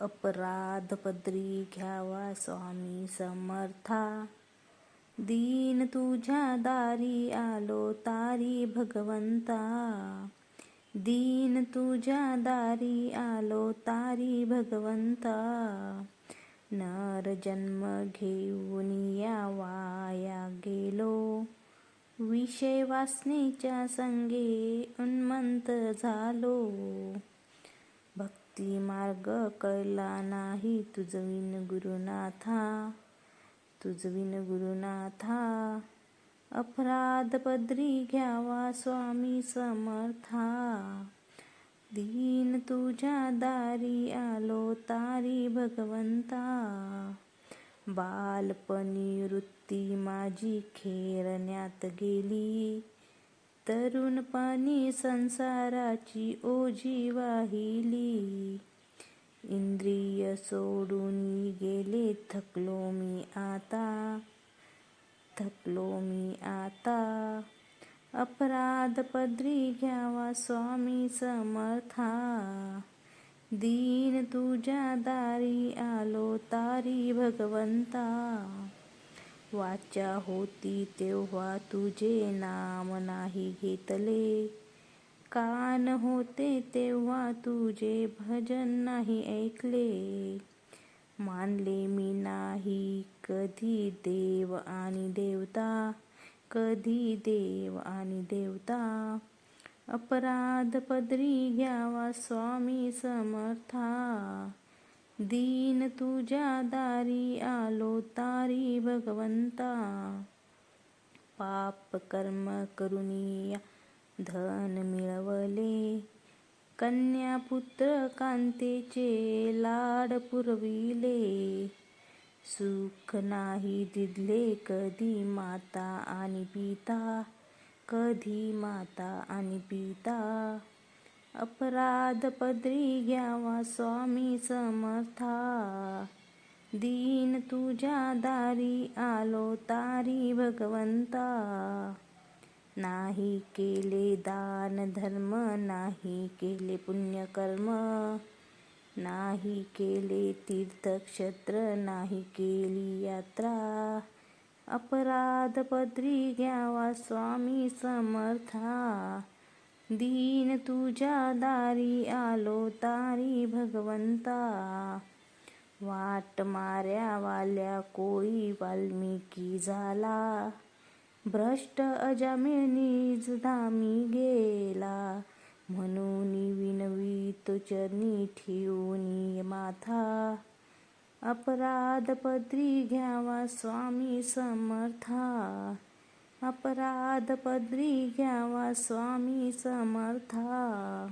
अपराध पदरी घ्यावा स्वामी समर्था. दीन तुझ्या दारी आलो तारी भगवंता. दीन तुझ्या दारी आलो तारी भगवंता. नर जन्म घेऊन या वाया गेलो. विषय वासनेच्या संगे उन्मंत झालो. भक्ती मार्ग कळला नाही तुझविन गुरुनाथा तुझविन गुरुनाथा. अपराध पदरी घ्यावा स्वामी समर्था. दीन तुझ्या दारी आलो तारी भगवंता. बालपणी वृत्ती माझी खेळण्यात गेली. तरुणपणी संसाराची ओझी वाहिली. इंद्रिय सोडून गेले थकलो मी आता. थकलो मी आता. अपराध पदरी घ्यावा स्वामी समर्था. दीन तुझ्या दारी आलो तारी भगवंता. वाचा होती तेव्हा तुझे नाम नाही घेतले. कान होते तेव्हा तुझे भजन नाही ऐकले. मानले मी नाही कधी देव आणि देवता कधी देव आणि देवता. अपराध पदरी घ्यावा स्वामी समर्था. दीन तुझ्या दारी आलो अवतारी भगवंता पाप कर्म करुनिया धन मिळवले. कन्या पुत्र कांतेचे लाड पुरविले. सुख नाही दिदले कधी माता आणि पिता कधी माता आणि पिता. अपराध पदरी घ्यावा स्वामी समर्था. दीन तुझ्या दारी आलो तारी भगवंता. नाही केले दान धर्म नाही केले पुण्यकर्म. नाही केले तीर्थक्षेत्र नाही केली यात्रा. अपराध पदरी घ्यावा स्वामी समर्था. दीन तुझ्या दारी आलो तारी भगवंता. वाट माऱ्यावाल्या कोळी वाल्मिकी झाला. भ्रष्ट अजामिळनीच धामी गेला. म्हणून विनवी तो चरणी ठेवून माथा. अपराध पदरी घ्यावा स्वामी समर्था. अपराध पदरी घ्यावा स्वामी समर्था.